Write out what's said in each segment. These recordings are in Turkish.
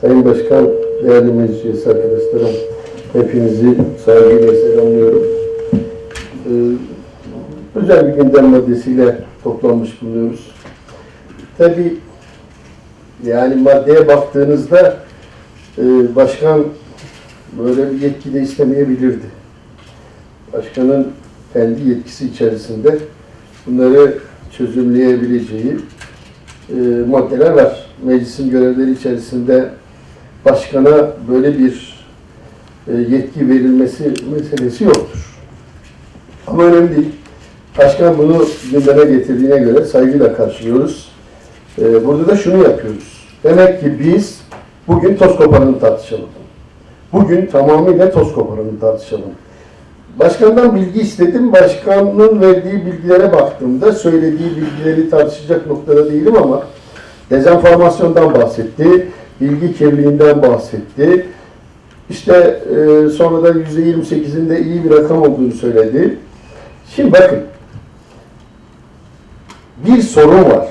Sayın Başkan, değerli meclis arkadaşlarım, hepinizi saygıyla selamlıyorum. Ee, özel bir gündem maddesiyle toplanmış bulunuyoruz. Tabii yani maddeye baktığınızda e, başkan böyle bir yetki de istemeyebilirdi. Başkanın kendi yetkisi içerisinde bunları çözümleyebileceği e, maddeler var. Meclisin görevleri içerisinde başkana böyle bir e, yetki verilmesi meselesi yoktur. Ama önemli değil. Başkan bunu gündeme getirdiğine göre saygıyla karşılıyoruz. E, burada da şunu yapıyoruz. Demek ki biz bugün toz koparanı tartışalım. Bugün tamamıyla toz koparanı tartışalım. Başkandan bilgi istedim. Başkanın verdiği bilgilere baktığımda söylediği bilgileri tartışacak noktada değilim ama dezenformasyondan bahsetti, bilgi kirliliğinden bahsetti. İşte e, sonra da %28'in de iyi bir rakam olduğunu söyledi. Şimdi bakın, bir sorun var.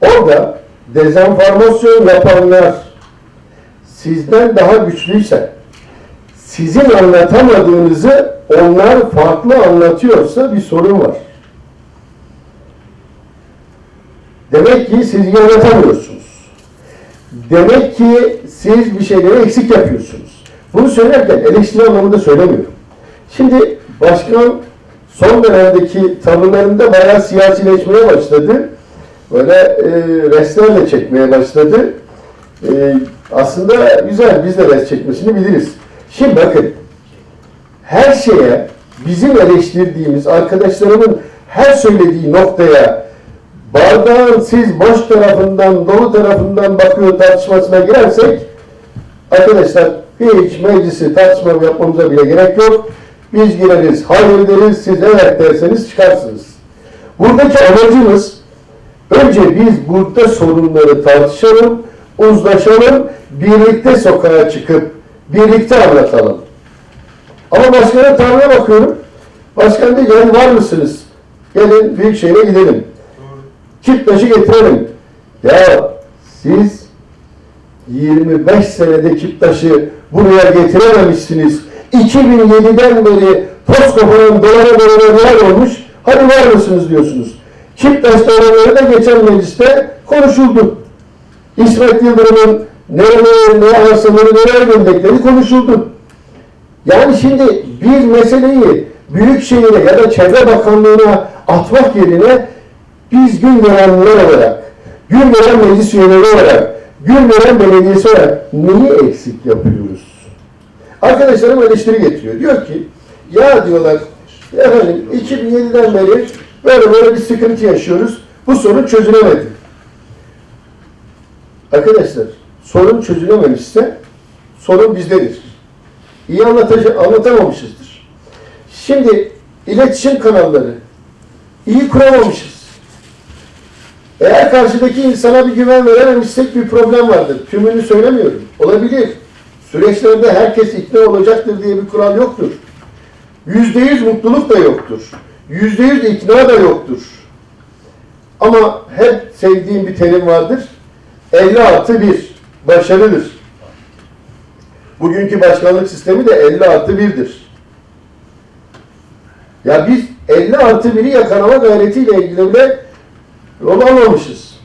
Orada dezenformasyon yapanlar sizden daha güçlüyse, sizin anlatamadığınızı onlar farklı anlatıyorsa bir sorun var. Demek ki siz iyi anlatamıyorsunuz. Demek ki siz bir şeyleri eksik yapıyorsunuz. Bunu söylerken eleştiri anlamında söylemiyorum. Şimdi başkan son dönemdeki tavırlarında bayağı siyasileşmeye başladı. Böyle e, restlerle çekmeye başladı. E, aslında güzel, biz de rest çekmesini biliriz. Şimdi bakın, her şeye bizim eleştirdiğimiz arkadaşlarımın her söylediği noktaya bardağın siz boş tarafından, dolu tarafından bakıyor tartışmasına girersek arkadaşlar hiç meclisi tartışma yapmamıza bile gerek yok. Biz gireriz, hayır deriz, siz evet derseniz çıkarsınız. Buradaki amacımız önce biz burada sorunları tartışalım, uzlaşalım, birlikte sokağa çıkıp birlikte anlatalım. Ama başkanın tavrına bakıyorum. Başkan diyor yani var mısınız? Gelin Büyükşehir'e gidelim. Kiptaşı getirelim. Ya siz 25 senede Kiptaş'ı buraya getirememişsiniz. 2007'den beri toz koparan dolara dolara neler olmuş? Hadi var mısınız diyorsunuz. Kiptaş dolarları da geçen mecliste konuşuldu. İsmet Yıldırım'ın nereye, ne arsaları, neler gönderdikleri konuşuldu. Yani şimdi bir meseleyi Büyükşehir'e ya da Çevre Bakanlığı'na atmak yerine biz gün görenler olarak, gün gören meclis üyeleri olarak, gün gören belediyesi olarak neyi eksik yapıyoruz? Arkadaşlarım eleştiri getiriyor. Diyor ki, ya diyorlar, efendim 2007'den beri böyle böyle bir sıkıntı yaşıyoruz. Bu sorun çözülemedi. Arkadaşlar, sorun çözülememişse sorun bizdedir. İyi anlatıcı, anlatamamışızdır. Şimdi iletişim kanalları iyi kuramamışız. Eğer karşıdaki insana bir güven verememişsek bir problem vardır. Tümünü söylemiyorum. Olabilir. Süreçlerde herkes ikna olacaktır diye bir kural yoktur. Yüzde yüz mutluluk da yoktur. Yüzde yüz ikna da yoktur. Ama hep sevdiğim bir terim vardır. 50 artı 1 başarıdır. Bugünkü başkanlık sistemi de 50 artı 1'dir. Ya biz 50 artı 1'i yakalama gayretiyle ilgili bile yol almamışız.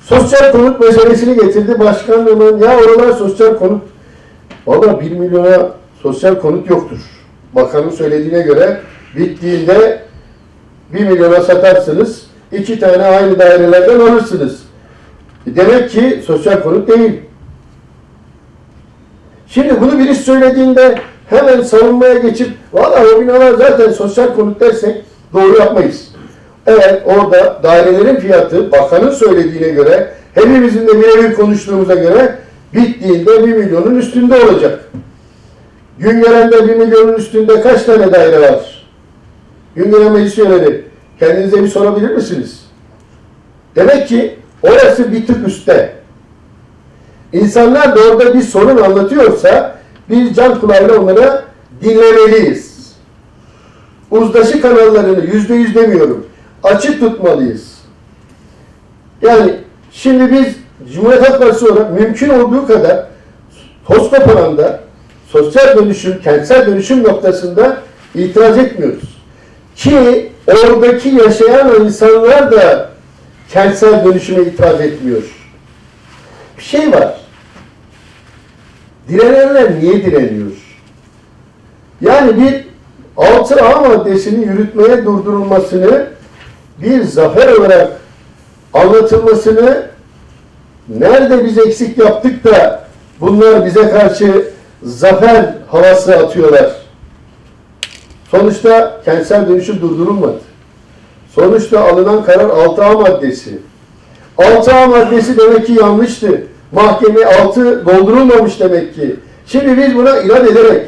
Sosyal konut meselesini getirdi başkanlığının. Ya oralar sosyal konut. Valla 1 milyona sosyal konut yoktur. Bakanın söylediğine göre bittiğinde 1 milyona satarsınız. iki tane aynı dairelerden alırsınız. Demek ki sosyal konut değil. Şimdi bunu birisi söylediğinde hemen savunmaya geçip valla o binalar zaten sosyal konut dersek doğru yapmayız. Evet orada dairelerin fiyatı bakanın söylediğine göre hepimizin de birebir konuştuğumuza göre bittiğinde 1 milyonun üstünde olacak. Güngören'de 1 milyonun üstünde kaç tane daire var? Güngören meclis üyeleri kendinize bir sorabilir misiniz? Demek ki orası bir tık üstte. İnsanlar da orada bir sorun anlatıyorsa biz can kulağıyla onlara dinlemeliyiz. Uzlaşı kanallarını yüzde yüz demiyorum. Açık tutmalıyız. Yani Şimdi biz Cumhuriyet Halk Partisi olarak mümkün olduğu kadar Toskop alanda sosyal dönüşüm, kentsel dönüşüm noktasında itiraz etmiyoruz. Ki oradaki yaşayan insanlar da kentsel dönüşüme itiraz etmiyor. Bir şey var. Direnenler niye direniyor? Yani bir 6A maddesinin yürütmeye durdurulmasını bir zafer olarak anlatılmasını nerede biz eksik yaptık da bunlar bize karşı zafer havası atıyorlar. Sonuçta kentsel dönüşüm durdurulmadı. Sonuçta alınan karar 6A maddesi. 6A maddesi demek ki yanlıştı. Mahkeme 6 doldurulmamış demek ki. Şimdi biz buna inat ederek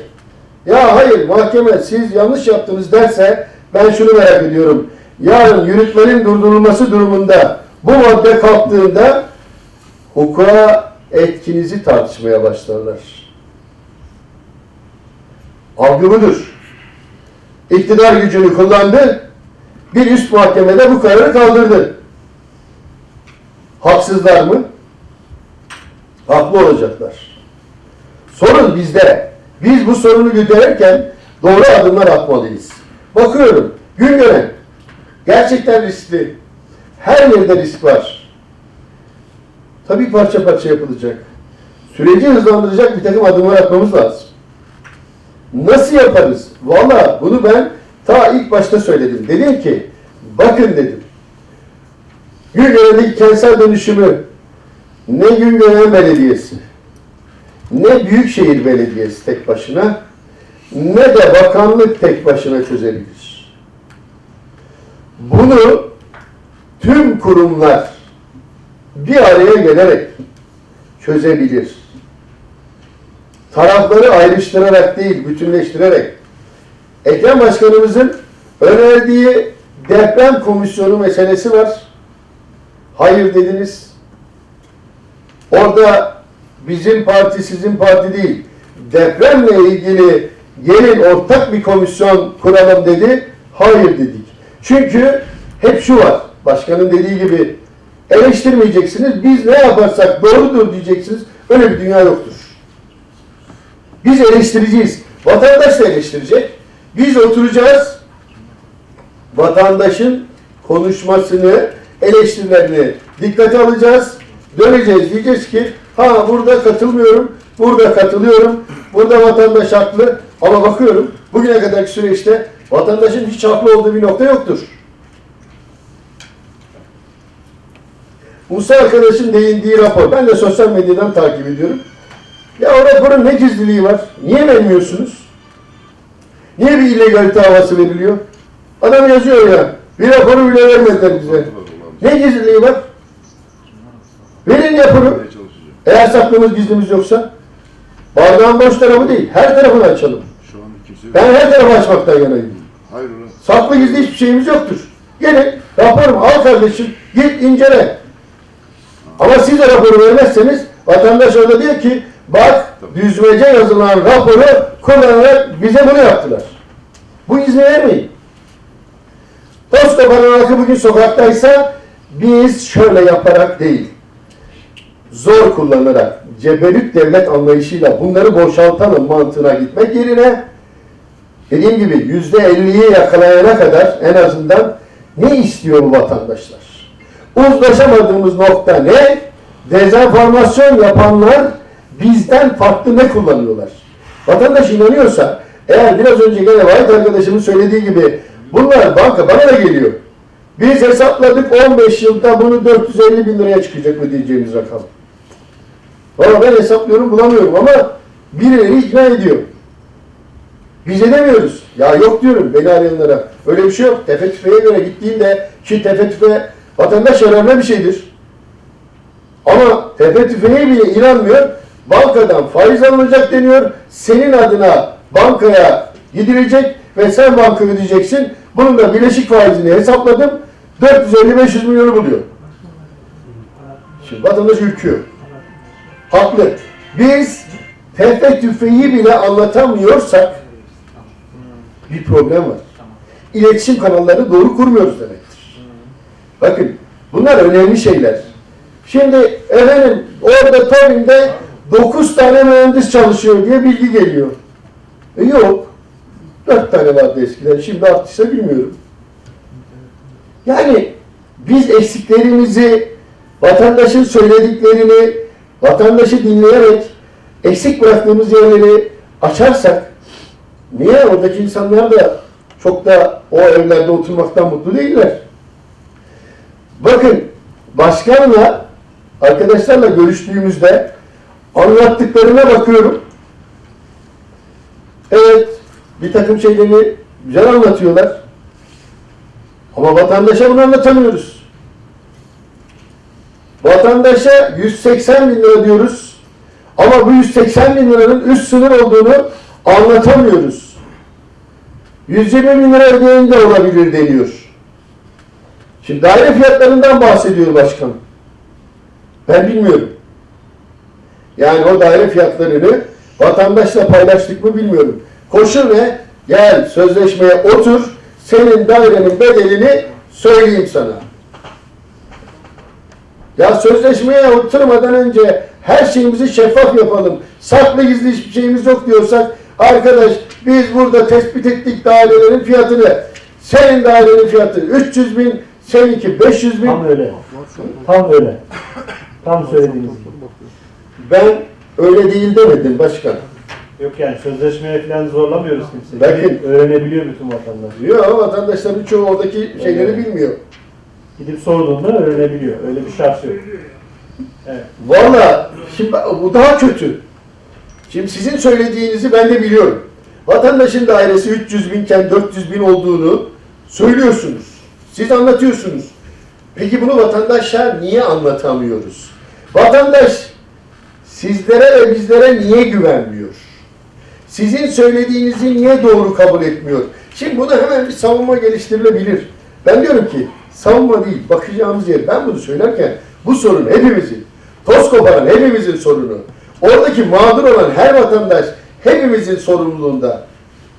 ya hayır mahkeme siz yanlış yaptınız derse ben şunu merak ediyorum. Yarın yürütmenin durdurulması durumunda bu madde kalktığında hukuka etkinizi tartışmaya başlarlar. Algı budur. İktidar gücünü kullandı, bir üst mahkemede bu kararı kaldırdı. Haksızlar mı? Haklı olacaklar. Sorun bizde. Biz bu sorunu giderirken doğru adımlar atmalıyız. Bakıyorum, Güngören gerçekten riskli. Her yerde risk var. Tabii parça parça yapılacak. Süreci hızlandıracak bir takım adımlar atmamız lazım. Nasıl yaparız? Valla bunu ben ta ilk başta söyledim. Dedim ki, bakın dedim. Güngören'deki kentsel dönüşümü ne Güngören Belediyesi, ne Büyükşehir Belediyesi tek başına, ne de bakanlık tek başına çözebilir. Bunu tüm kurumlar bir araya gelerek çözebilir. Tarafları ayrıştırarak değil, bütünleştirerek. Ekrem Başkanımızın önerdiği deprem komisyonu meselesi var. Hayır dediniz. Orada bizim parti sizin parti değil. Depremle ilgili gelin ortak bir komisyon kuralım dedi. Hayır dedik. Çünkü hep şu var. Başkanın dediği gibi eleştirmeyeceksiniz. Biz ne yaparsak doğrudur diyeceksiniz. Öyle bir dünya yoktur. Biz eleştireceğiz. Vatandaş da eleştirecek. Biz oturacağız. Vatandaşın konuşmasını, eleştirilerini dikkate alacağız. Döneceğiz. Diyeceğiz ki ha burada katılmıyorum, burada katılıyorum, burada vatandaş haklı. Ama bakıyorum bugüne kadarki süreçte vatandaşın hiç haklı olduğu bir nokta yoktur. Musa arkadaşın değindiği rapor. Ben de sosyal medyadan takip ediyorum. Ya o raporun ne gizliliği var? Niye vermiyorsunuz? Niye bir illegalite havası veriliyor? Adam yazıyor ya. Bir raporu bile vermediler bize. Ne gizliliği var? Verin raporu. Eğer saklımız gizlimiz yoksa. Bardağın boş tarafı değil. Her tarafını açalım. Ben her tarafı açmaktan yanayım. Hayır ulan. Saklı gizli hiçbir şeyimiz yoktur. Gelin raporumu al kardeşim. Git incele. Ama siz de raporu vermezseniz vatandaş orada diyor ki bak düzmece yazılan raporu kullanarak bize bunu yaptılar. Bu izni vermeyin. Toskobanın halkı bugün sokaktaysa biz şöyle yaparak değil, zor kullanarak, ceberüt devlet anlayışıyla bunları boşaltalım mantığına gitmek yerine dediğim gibi yüzde elliyi yakalayana kadar en azından ne istiyor vatandaşlar? Uzlaşamadığımız nokta ne? Dezenformasyon yapanlar bizden farklı ne kullanıyorlar? Vatandaş inanıyorsa eğer biraz önce gene Vahit arkadaşımın söylediği gibi bunlar banka bana da geliyor. Biz hesapladık 15 yılda bunu 450 bin liraya çıkacak ödeyeceğimiz rakam. Valla ben hesaplıyorum bulamıyorum ama birileri ikna ediyor. Biz edemiyoruz. Ya yok diyorum beni arayanlara. Öyle bir şey yok. Tefe tüfeğe göre gittiğinde ki tefe tüfe vatandaş önemli bir şeydir. Ama tefe tüfeğe bile inanmıyor. Bankadan faiz alınacak deniyor. Senin adına bankaya gidilecek ve sen banka ödeyeceksin. Bunun da bileşik faizini hesapladım. 450-500 milyonu buluyor. Şimdi vatandaş ürküyor. Haklı. Biz tefe tüfeği bile anlatamıyorsak bir problem var. İletişim kanallarını doğru kurmuyoruz demektir. Bakın bunlar önemli şeyler. Şimdi efendim orada TOBİ'nde 9 tane mühendis çalışıyor diye bilgi geliyor. E yok. 4 tane vardı eskiden. Şimdi arttıysa bilmiyorum. Yani biz eksiklerimizi, vatandaşın söylediklerini, vatandaşı dinleyerek eksik bıraktığımız yerleri açarsak niye oradaki insanlar da çok da o evlerde oturmaktan mutlu değiller? Bakın başkanla arkadaşlarla görüştüğümüzde anlattıklarına bakıyorum. Evet bir takım şeyleri güzel anlatıyorlar. Ama vatandaşa bunu anlatamıyoruz. Vatandaşa 180 bin lira diyoruz. Ama bu 180 bin liranın üst sınır olduğunu anlatamıyoruz. 120 bin lira ödeyen de olabilir deniyor. Şimdi daire fiyatlarından bahsediyor başkan. Ben bilmiyorum. Yani o daire fiyatlarını vatandaşla paylaştık mı bilmiyorum. Koşul ne? Gel sözleşmeye otur, senin dairenin bedelini söyleyeyim sana. Ya sözleşmeye oturmadan önce her şeyimizi şeffaf yapalım. Saklı gizli hiçbir şeyimiz yok diyorsak arkadaş biz burada tespit ettik dairelerin fiyatını. Senin dairenin fiyatı 300 bin, seninki 500 bin. Tam öyle. Tam öyle. Tam söylediğiniz gibi. Ben öyle değil demedim başkan. Yok yani sözleşmeye falan zorlamıyoruz kimseyi. Bakın. Öğrenebiliyor bütün vatandaş. Yok vatandaşların çoğu oradaki şeyleri bilmiyor. Gidip sorduğunda öğrenebiliyor. Öyle bir şart yok. Evet. Valla şimdi bu daha kötü. Şimdi sizin söylediğinizi ben de biliyorum. Vatandaşın dairesi 300 binken 400 bin olduğunu söylüyorsunuz. Siz anlatıyorsunuz. Peki bunu vatandaşa niye anlatamıyoruz? Vatandaş sizlere ve bizlere niye güvenmiyor? Sizin söylediğinizi niye doğru kabul etmiyor? Şimdi bunu hemen bir savunma geliştirilebilir. Ben diyorum ki savunma değil, bakacağımız yer. Ben bunu söylerken bu sorun hepimizin. Toz koparan hepimizin sorunu. Oradaki mağdur olan her vatandaş hepimizin sorumluluğunda.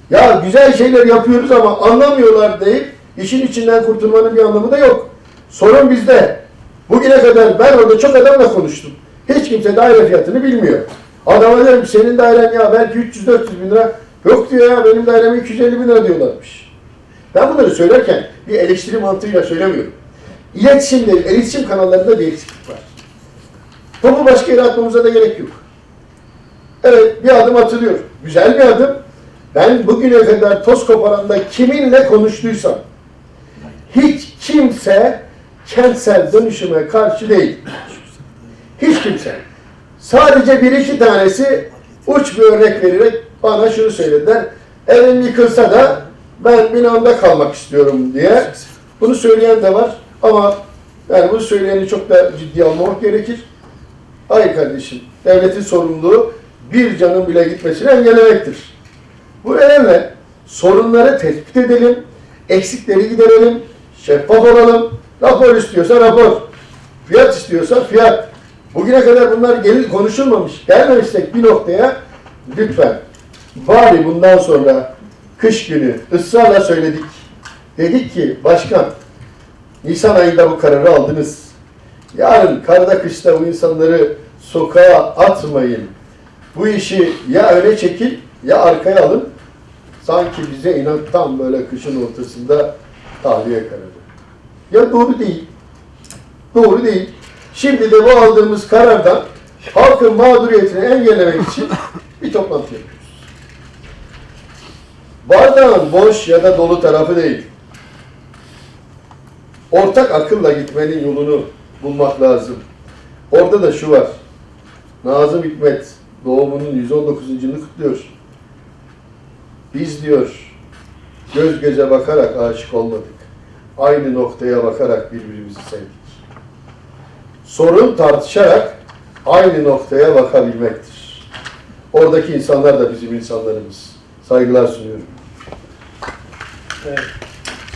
Ya güzel şeyler yapıyoruz ama anlamıyorlar deyip işin içinden kurtulmanın bir anlamı da yok. Sorun bizde. Bugüne kadar ben orada çok adamla konuştum. Hiç kimse daire fiyatını bilmiyor. Adama diyorum senin dairen ya belki 300-400 bin lira. Yok diyor ya benim dairem 250 bin lira diyorlarmış. Ben bunları söylerken bir eleştiri mantığıyla söylemiyorum. İletişimleri, iletişim kanallarında bir eksiklik var. Topu başka yere atmamıza da gerek yok. Evet bir adım atılıyor. Güzel bir adım. Ben bugüne kadar toz koparanda kiminle konuştuysam hiç kimse kentsel dönüşüme karşı değil. Hiç kimse. Sadece bir iki tanesi uç bir örnek vererek bana şunu söylediler. Evim yıkılsa da ben binamda kalmak istiyorum diye. Bunu söyleyen de var ama yani bunu söyleyeni çok da ciddi almamak gerekir. Hayır kardeşim, devletin sorumluluğu bir canın bile gitmesini engellemektir. Bu nedenle sorunları tespit edelim, eksikleri giderelim, şeffaf olalım. Rapor istiyorsa rapor, fiyat istiyorsa fiyat. Bugüne kadar bunlar gelir konuşulmamış. Gelmemişsek bir noktaya lütfen bari bundan sonra kış günü ısrarla söyledik. Dedik ki başkan Nisan ayında bu kararı aldınız. Yarın karda kışta bu insanları sokağa atmayın. Bu işi ya öne çekil ya arkaya alın. Sanki bize inan tam böyle kışın ortasında tahliye kararı. Ya doğru değil. Doğru değil. Şimdi de bu aldığımız karardan halkın mağduriyetini engellemek için bir toplantı yapıyoruz. Bardağın boş ya da dolu tarafı değil. Ortak akılla gitmenin yolunu bulmak lazım. Orada da şu var. Nazım Hikmet doğumunun 119. yılını kutluyor. Biz diyor göz göze bakarak aşık olmadık. Aynı noktaya bakarak birbirimizi sevdik. Sorun tartışarak aynı noktaya bakabilmektir. Oradaki insanlar da bizim insanlarımız. Saygılar sunuyorum. Evet.